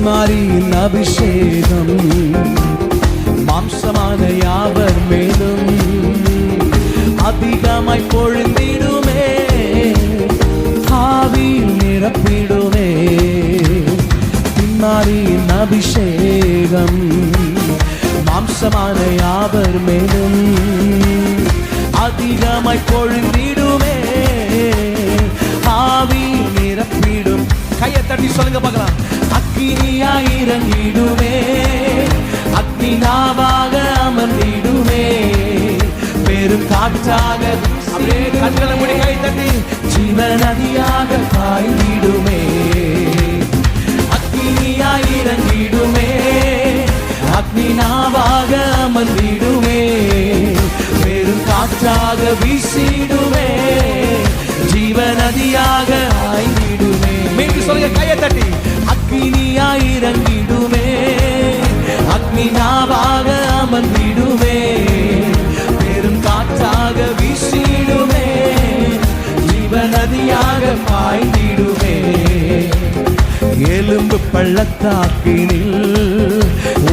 பின்மாரியின் அபிஷேகம். மாம்சமான யாவர் மேலும் அதிகமாய் பொழுந்திடுமே. ஆவியில் நிரப்பிடுமே. பின்மாரியின் அபிஷேகம். மாம்சமான யாவர் மேலும் அதிகமாய் பொழுந்திடுமே. கையை தட்டி சொல்லுங்க பார்க்கலாம். அக்கினியா இறங்கிடுமே. அக்னி நாவாக அமர்ந்திடுமே. பெரும் காற்றாக அப்படியே கண்களை முடி கை தட்டி. ஜீவ நதியாக பாய்ந்திடுமே. அக்னியா இறங்கிடுமே. அக்னி நாவாக அமர்ந்திடுமே. பெரும் காற்றாக வீசிடுமே. ஜீவ நதியாக மீண்டும் சொல்லுங்க கையை தட்டி. அக்னியா இறங்கிடுமே. அக்னி அமர்ந்திடுமே. பெரும் காற்றாக வீசிடுமே. ஜீவ நதியாக பாய்ந்திடுமே. எலும்பு பள்ளத்தாக்கினில்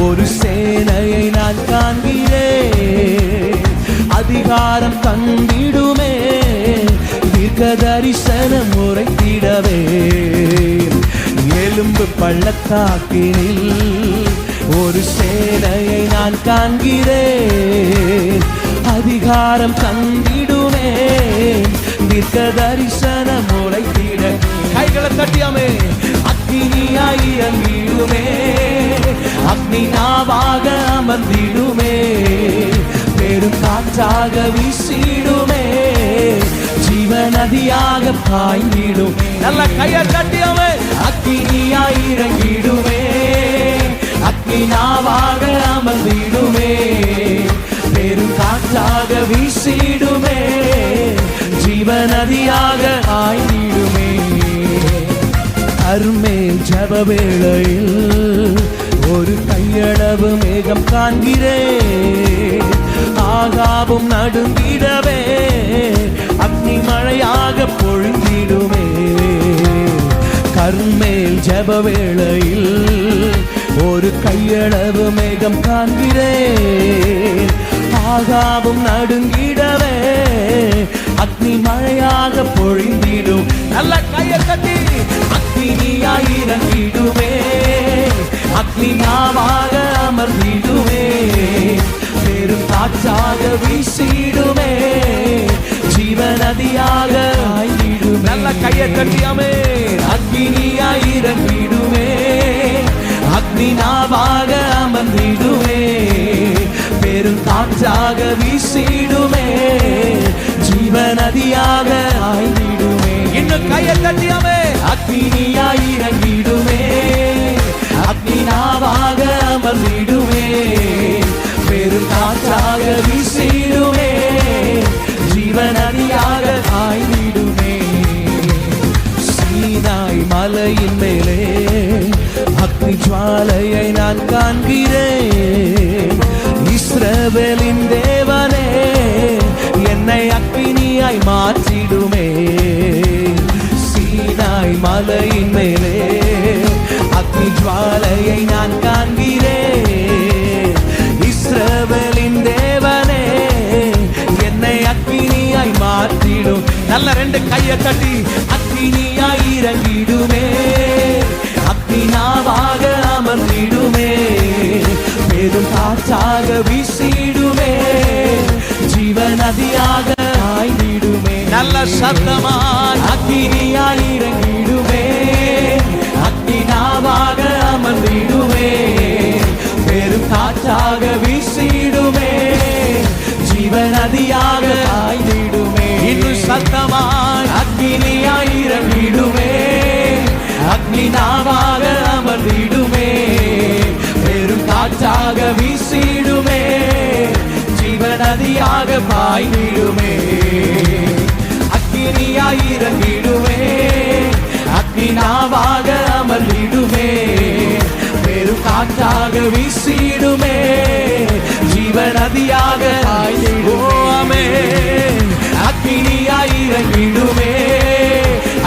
ஒரு சேனையை நான் காண்கிறேன். அதிகாரம் தந்திடுமே தீர்க்க பள்ளத்தாக்கினில் ஒரு சேனையை நான் காண்கிறேன். அதிகாரம் தந்திடுமே. தீர்க்க தரிசன உரைத்திட கைகளை தட்டியாமே. அக்னியாய் இறங்கிடுமே. அக்னி நாவாக அமர்ந்திடுமே. பெரும் காற்றாக வீசிடுமே. ஜீவநதியாக பாய்ந்திடும். நல்ல கையை தட்டியாமே. அக்னியாய் இறங்கிடுமே அக்னி நாவாக அமர்ந்திடுமே. பெரும் காற்றாக வீசிடுமே. ஜீவநதியாக ஆய்ந்திடுமே. அருமேல் ஜப வேளையில் ஒரு கையளவு மேகம் காண்கிறேன். ஆகாவும் நடுங்கிடவே மேல் ஜப வேளையில் ஒரு கையளவு மேகம் காண்கிறேன். ஆகாவும் நடுங்கிடவே அக்னி மழையாக பொழிந்திடும். நல்ல கையை தட்டி அக்னியாய் இறங்கிடுமே. அக்னி நாவாக அமர்ந்திடுவே பெரும் காற்றாக வீசிடுமே. ஜீவநதியாக ஆய்ந்திடும். நல்ல கையை தட்டியாமே அக்னியாய் இறங்கிடுமே அக்னி நாவாக அமர்ந்திடுமே பெரும் காற்றாக வீசிடுமே. ஜீவ நதியாக ஆய்ந்திடுமே. இன்னும் கையை தட்டியாமே அக்னியாய் இறங்கிடுமே. அக்னி நாவாக அமர்ந்திடுமே. பெரும் காற்றாக வீசிடுமே. காண்கிறேன். இஸ்ரவேலின் தேவனே என்னை அக்னியாய் மாற்றிடுமே. சீனாய் மலையின் மேலே அக்னி ஜுவாலையை நான் காண்கிறேன். இஸ்ரவேலின் தேவனே என்னை அக்னியாய் மாற்றிடும். நல்ல ரெண்டு கையை தட்டி அக்னியாய் இறங்கிடுமே. அக்னினாவாக பெரும் காற்றாக வீசிடுமே. ஜீவ நதியாக ஆய்ந்திடுமே. நல்ல சத்தமாய் அக்னியாய் இறங்கிடுமே. அக்னி நாவாக அமர்ந்திடுமே. பெரும் காற்றாக வீசிடுமே. ஜீவ நதியாக ஆய்ந்திடுமே. இன்னும் சத்தமாய் காற்றாக வீசிடுமே. ஜீவநதியாக பாய்விடுமே பாய்ந்திடுமே. அக்னியாய் இறங்கிடுமே. அக்னி அமர்ந்திடுமே. பெரும் காற்றாக வீசிடுமே. ஜீவநதியாக ஆயிடுவோமே ஆமே அக்னியாய் இறங்கிடுமே.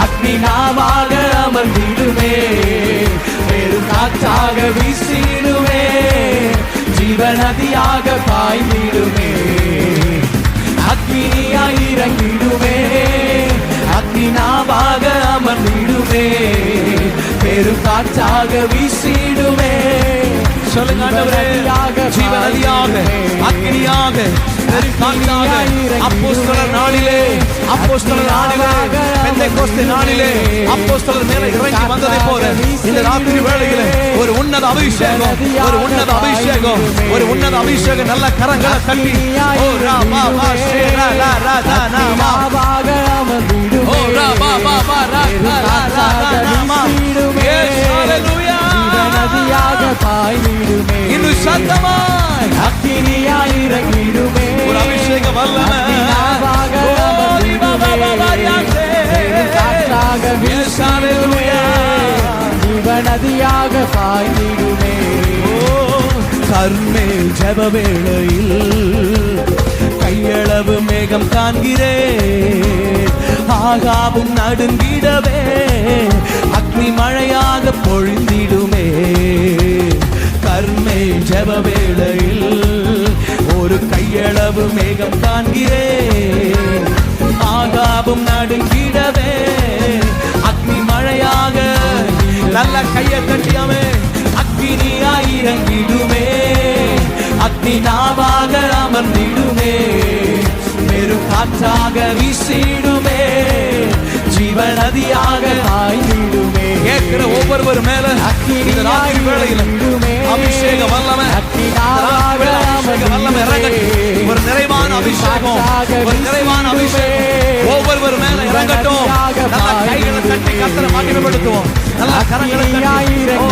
அக்னி அமர்ந்திடுமே. பெரும் காற்றாக வீசிடு நதியாக பாய்ந்திடுமே. அக்னியாய் இறங்கிடுமே. அக்னினாவாக அமர்ந்திடுமே. பெரும் காற்றாக வீசிடுமே சொல்லுங்க ஆண்டவரே. ஜீவநதியாக அக்னியாக பெருங்காற்றாக அப்போஸ்தலர் நாளிலே அப்போஸ்தலர் நாளிலே பெந்தைக்கோஸ்து நாளிலே அப்போஸ்தலர் மேல இறங்கி வந்ததை போல இந்த ராத்திரி வேளையிலே ஒரு உன்னத அபிஷேகம் ஒரு உன்னத அபிஷேகம் ஒரு உன்னத அபிஷேகம் நல்ல கரங்களை தட்டி ஓ ரா பா பா ஸ்ரீ ரா ரா ரா தா நா மா அக்னினாவாக அமர்ந்திடுமே ஓ ரா பா பா பா ரா ரா ரா. நதியாக பாய்ந்திடுமே. கர்மே ஜப வேளையில் கையளவு மேகம் காண்கிறேன் ஆகாவும் நடுங்கிடவே. அக்னி மழையாக பொழிந்திடுமே. கர்மே ஜப வேளையில் ஒரு கையளவு மேகம் காண்கிறேன் ஆகாவும் நடுங்கிடவே. நல்ல கையை தட்டியாமே அக்னியாய் இறங்கிடுமே. அக்னி நாவாக அமர்ந்திடுமே. பெரும் காற்றாக வீசிடுமே. ஜீவநதியாக பாய்ந்திடுமே கேட்கிற ஒவ்வொருவர் மேல ராத்திரி வேளையில அபிஷேக வல்லமை அபிஷேக வல்லமை இறங்கட்டும். ஒரு நிறைவான அபிஷேகம் ஒரு நிறைவான அபிஷேகம். ஒவ்வொருவர் மேல இறங்கட்டும். நல்ல கைகளை தட்டி கத்தரை மகிமைப்படுத்துவோம். நல்ல கரங்களை தட்டி.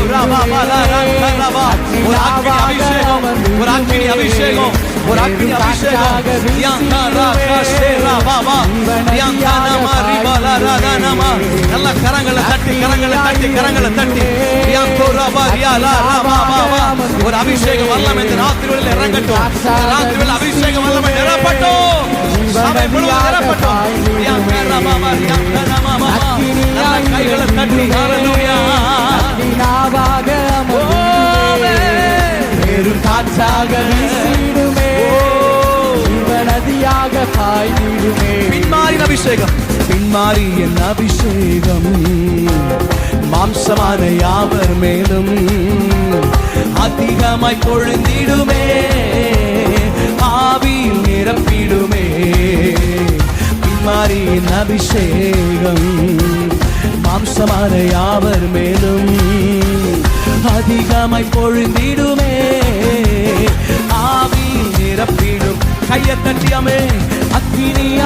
ஒரு அக்கினி அபிஷேகம். ஒரு அக்கினி அபிஷேகம். ஒரு அக்கினி அபிஷேகம். யாங்கா ரா கா யாங்கா நாமா நாமா நல்ல கரங்களை தட்டி கரங்களை தட்டி கரங்களை தட்டி. யாங்கோ ரா பா ரா ஒரு அபிஷேகம் வல்லமை இந்த ராத்திரி வேளையில இறங்கட்டும். இந்த ராத்திரி வேளையில அபிஷேகம் வல்லமை நிரப்பட்டும். சபை முழுவதும் நிரப்பட்டும். கைகளை தட்டி. காற்றாக வீசிடுமே. ஜீவநதியாக பாய்ந்திடுமே பின்மாறின் அபிஷேகம். பின்மாறி என் அபிஷேகம். மாம்சமான யாவர் மேலும் அதிகமாய் பொழுந்திடுமே ஆவியில் நிரப்பிடுமே. பின்மாறி அபிஷேகம் மாம்சமான யாவர் மேலும் அதிகமாய் பொழுந்திடுமே ஆவியில் நிரப்பிடும். கையை தட்டியாமே அக்னியாயிரங்கிடுமே